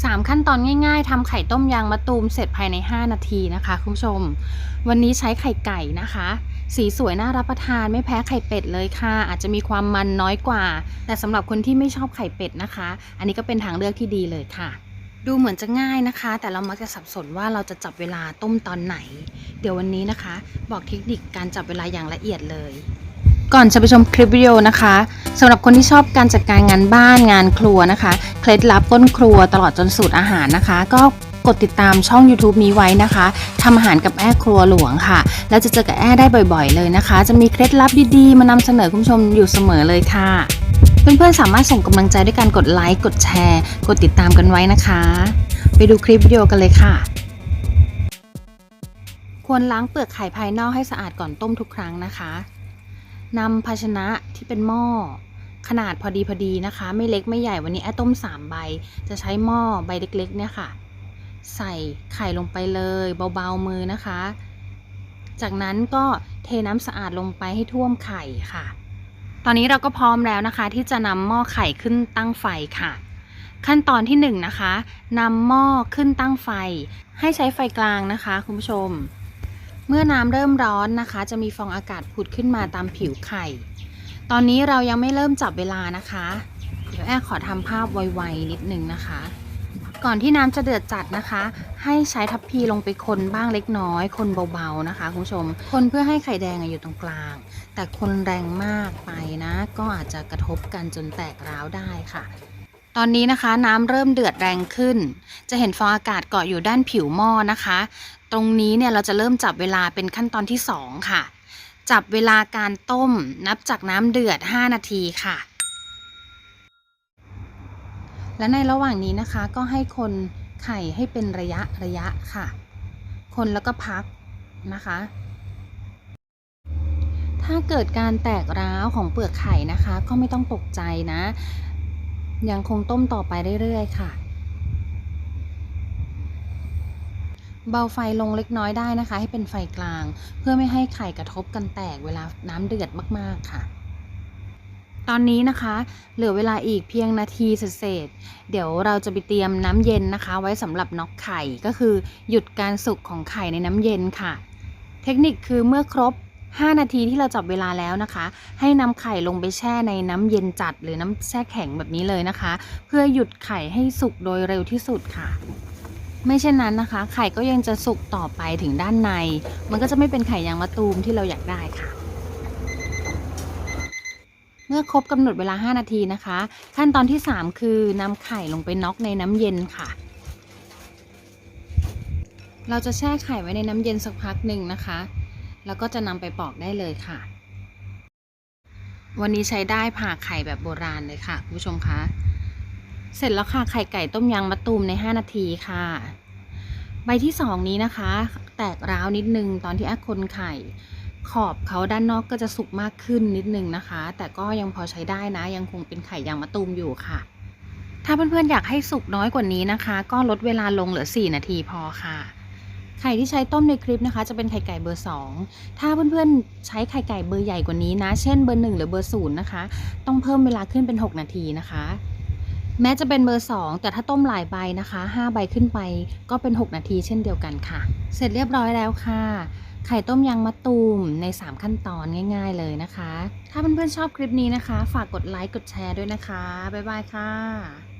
3 ขั้นตอนง่ายๆทำไข่ต้มยางมะตูมเสร็จภายใน 5 นาทีนะคะคุณผู้ชม วันนี้ใช้ไข่ไก่นะคะ สีสวยน่ารับประทานไม่แพ้ไข่เป็ดเลยค่ะ อาจจะมีความมันน้อยกว่า แต่สำหรับคนที่ไม่ชอบไข่เป็ดนะคะ อันนี้ก็เป็นทางเลือกที่ดีเลยค่ะ ดูเหมือนจะง่ายนะคะ แต่เรามักจะสับสนว่าเราจะจับเวลาต้มตอนไหน เดี๋ยววันนี้นะคะ บอกเทคนิคการจับเวลาอย่างละเอียดเลย ก่อนจะไปชมคลิปวิดีโอนะคะสำหรับคนที่ชอบการจัดการงานบ้านงานครัวนะคะเคล็ดลับต้นครัวตลอดจนสูตรอาหารนะคะ ก็กดติดตามช่อง YouTube นี้ไว้นะคะทำอาหารกับแอ้ครัวหลวงค่ะ แล้วจะเจอกับแอ้ได้บ่อยๆ เลยนะคะ จะมีเคล็ดลับดีๆ มานำเสนอคุณผู้ชมอยู่เสมอเลยค่ะ เพื่อนๆสามารถส่งกำลังใจด้วยการกดไลค์กดแชร์ กดติดตามกันไว้นะคะ ไปดูคลิปวิดีโอกันเลยค่ะ ควรล้างเปลือกไข่ภายนอกให้สะอาดก่อนต้มทุกครั้งนะคะ นำภาชนะที่เป็นหม้อขนาดพอดีพอดีนะคะ ไม่เล็กไม่ใหญ่วันนี้แอต้ม3ใบ จะใช้หม้อใบเล็กๆเนี่ยค่ะ ใส่ไข่ลงไปเลยเบาๆมือนะคะ จากนั้นก็เทน้ำสะอาดลงไปให้ท่วมไข่ค่ะ ตอนนี้เราก็พร้อมแล้วนะคะ ที่จะนำหม้อไข่ขึ้นตั้งไฟค่ะ ขั้นตอนที่1นงนะคะนำหม้อขึ้นตั้งไฟ ให้ใช้ไฟกลางนะคะ คุณผู้ชม เมื่อน้ำเริ่มร้อนนะคะ จะมีฟองอากาศผุดขึ้นมาตามผิวไข่ ตอนนี้เรายังไม่เริ่มจับเวลานะคะ เดี๋ยวแอรขอทำภาพไวๆนิดนึงนะคะ ก่อนที่น้ำจะเดือดจัดนะคะ ให้ใช้ทัพพีลงไปคนบ้างเล็กน้อย คนเบาๆนะคะคุณผู้ชม คนเพื่อให้ไข่แดงอะอยู่ตรงกลาง แต่คนแรงมากไปนะ ก็อาจจะกระทบกันจนแตกร้าวได้ค่ะตอนนี้นะคะน้ำเริ่มเดือดแรงขึ้น จะเห็นฟองอากาศเกาะอยู่ด้านผิวหม้อนะคะ ตรงนี้เนี่ยเราจะเริ่มจับเวลาเป็นขั้นตอนที่ 2 ค่ะ จับเวลาการต้มนับจากน้ำเดือด 5 นาทีค่ะ และในระหว่างนี้นะคะก็ให้คนไข่ให้เป็นระยะระยะค่ะ คนแล้วก็พักนะคะ ถ้าเกิดการแตกร้าวของเปลือกไข่นะคะ ก็ไม่ต้องตกใจนะ ยังคงต้มต่อไปเรื่อยๆ ค่ะ เบาไฟลงเล็กน้อยได้นะคะ ให้เป็นไฟกลาง เพื่อไม่ให้ไข่กระทบกันแตกเวลาน้ำเดือดมากๆค่ะ ตอนนี้นะคะ เหลือเวลาอีกเพียงนาทีเศษเดี๋ยวเราจะไปเตรียมน้ำเย็นนะคะ ไว้สำหรับน็อกไข่ก็คือหยุดการสุกของไข่ในน้ำเย็นค่ะ เทคนิคคือเมื่อครบ5 นาทีที่เราจับเวลาแล้วนะคะ ให้นำไข่ลงไปแช่ในน้ำเย็นจัดหรือน้ำแช่แข็งแบบนี้เลยนะคะ เพื่อหยุดไข่ให้สุกโดยเร็วที่สุดค่ะ ไม่เช่นนั้นนะคะ ไข่ก็ยังจะสุกต่อไปถึงด้านใน มันก็จะไม่เป็นไข่ยางมะตูมที่เราอยากได้ค่ะ เมื่อครบกำหนดเวลา 5 นาทีนะคะ ขั้นตอนที่ 3 คือนำไข่ลงไปน็อกในน้ำเย็นค่ะ เราจะแช่ไข่ไว้ในน้ำเย็นสักพักหนึ่งนะคะ แล้วก็จะนำไปปอกได้เลยค่ะ วันนี้ใช้ได้ผ่าไข่แบบโบราณเลยค่ะคุณผู้ชมคะ เสร็จแล้วค่ะไข่ไก่ต้มยางมะตูมใน 5 นาทีค่ะ ใบที่2นี้นะคะ แตกร้าวนิดนึงตอนที่แอคคนไข่ขอบเขาด้านนอกก็จะสุกมากขึ้นนิดนึงนะคะ แต่ก็ยังพอใช้ได้นะ ยังคงเป็นไข่ยางมะตูมอยู่ค่ะ ถ้าเพื่อนๆอยากให้สุกน้อยกว่านี้นะคะ ก็ลดเวลาลงเหลือ 4 นาทีพอค่ะ ไข่ที่ใช้ต้มในคลิปนะคะ จะเป็นไข่ไก่เบอร์ 2 ถ้าเพื่อนๆใช้ไข่ไก่เบอร์ใหญ่กว่านี้นะ เช่นเบอร์ 1 หรือเบอร์ศูนย์นะคะ ต้องเพิ่มเวลาขึ้นเป็น 6 นาทีนะคะ แม้จะเป็นเบอร์ 2 แต่ถ้าต้มหลายใบนะคะ 5 ใบขึ้นไปก็เป็น 6 นาทีเช่นเดียวกันค่ะ เสร็จเรียบร้อยแล้วค่ะ ไข่ต้มยางมะตูมใน 3 ขั้นตอนง่าย ๆ เลยนะคะ ถ้าเพื่อนๆชอบคลิปนี้นะคะ ฝากกดไลค์กดแชร์ด้วยนะคะ บ๊ายบายค่ะ